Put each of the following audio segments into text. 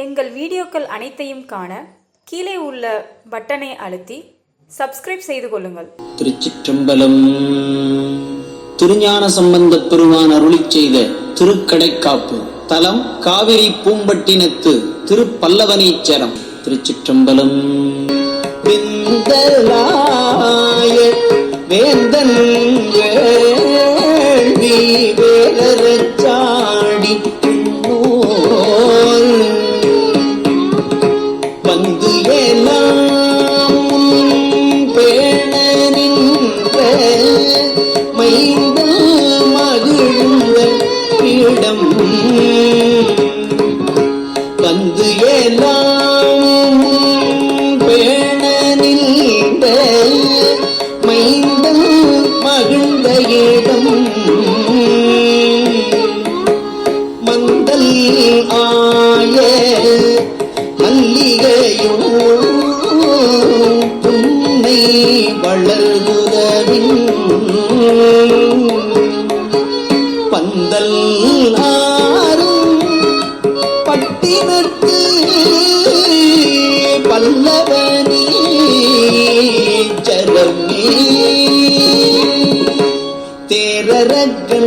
எங்கள் வீடியோக்கள் அனைத்தையும் காண கீழே உள்ள பட்டனை அழுத்தி சப்ஸ்கிரைப் செய்து கொள்ளுங்கள். திருச்சிற்றம்பலம் திருஞான சம்பந்தப் பெருமான் அருளிச் செய்த திருக்கடைக்காப்பு தலம் காவிரி பூம்பட்டினத்து திருப்பல்லவனீச்சரம் திருச்சிற்றம்பலம் வெந்தலாய வேந்தன் இடம் வந்து எல்லாம் பேண நின்ற மைந்தல் மகிழ்ந்த இடம் மந்தல் ஆய மல்லிகையோ புன்னை வளர்குதவின் பந்தல்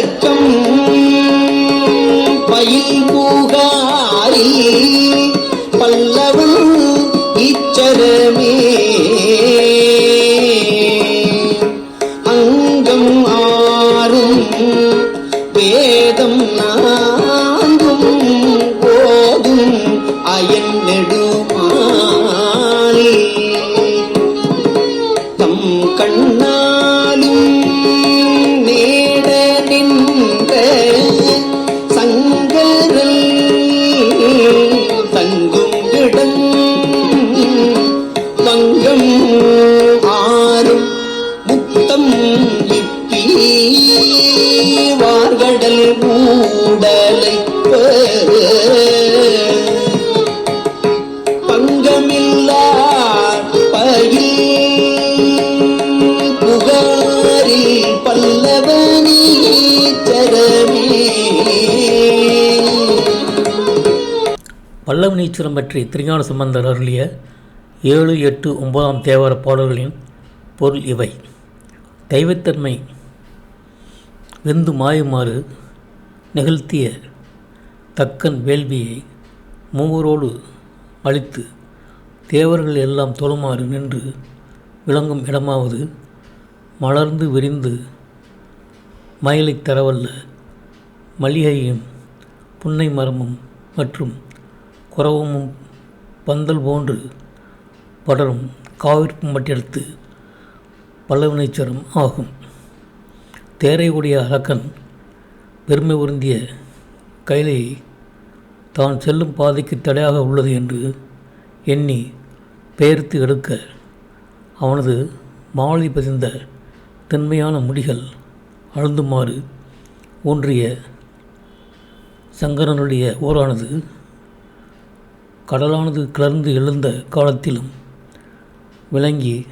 Let go. வல்லவனீச்சுரம் பற்றி திருஞான சம்பந்தர் அருளிய ஏழு எட்டு ஒன்பதாம் தேவார பாடல்களின் பொருள் இவை. தெய்வத்தன்மை வெந்து மாயுமாறு நிகழ்த்திய தக்கன் வேள்வியை மூவரோடு அழித்து தேவர்கள் எல்லாம் தொழுமாறு நின்று விளங்கும் இடமாவது மலர்ந்து விரிந்து மயிலைத் தரவல்ல மளிகையும் புன்னை மரமும் மற்றும் குரவமும் பந்தல் போன்று படரும் காவிர்ப்பம்பட்டியடுத்து பல்லவனேச்சரம் ஆகும். தேரையுடைய அரக்கன் பெருமை உருந்திய கைலை தான் செல்லும் பாதைக்கு தடையாக உள்ளது என்று எண்ணி பெயர்த்து எடுக்க அவனது மாலை பதிந்த தென்மையான முடிகள் அழுந்துமாறு ஊன்றிய சங்கரனுடைய ஓரானது கடலானது கிளர்ந்து எழுந்த காலத்திலும் விளங்கி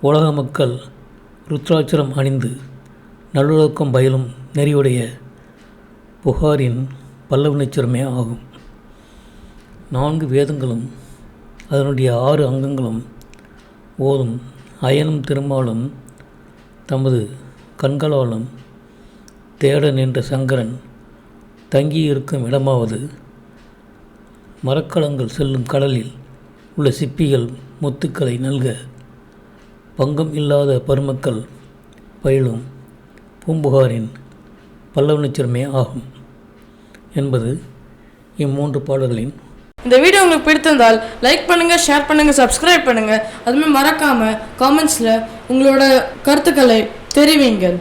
உலக மக்கள் ருத்ராட்சரம் அணிந்து நல்லொழுக்கம் பயிலும் நெறியுடைய புகாரின் பல்லவனிச்சரமே ஆகும். நான்கு வேதங்களும் அதனுடைய ஆறு அங்கங்களும் ஓதும் அயனும் திருமாலும் தமது கண்களாலும் தேட நின்ற சங்கரன் தங்கியிருக்கும் இடமாவது மரக்கலங்கள் செல்லும் கடலில் உள்ள சிப்பிகள் முத்துக்களை நல்க பங்கம் இல்லாத பருமக்கள் பயிலும் பூம்புகாரின் பல்லவனிச்சரமே ஆகும் என்பது இம்மூன்று பாடல்களின் இந்த வீடியோ உங்களுக்கு பிடித்திருந்தால் லைக் பண்ணுங்கள் ஷேர் பண்ணுங்கள் சப்ஸ்கிரைப் பண்ணுங்கள் அதுமாதிரி மறக்காமல் காமெண்ட்ஸில் உங்களோட கருத்துக்களை தெரிவிங்கள்.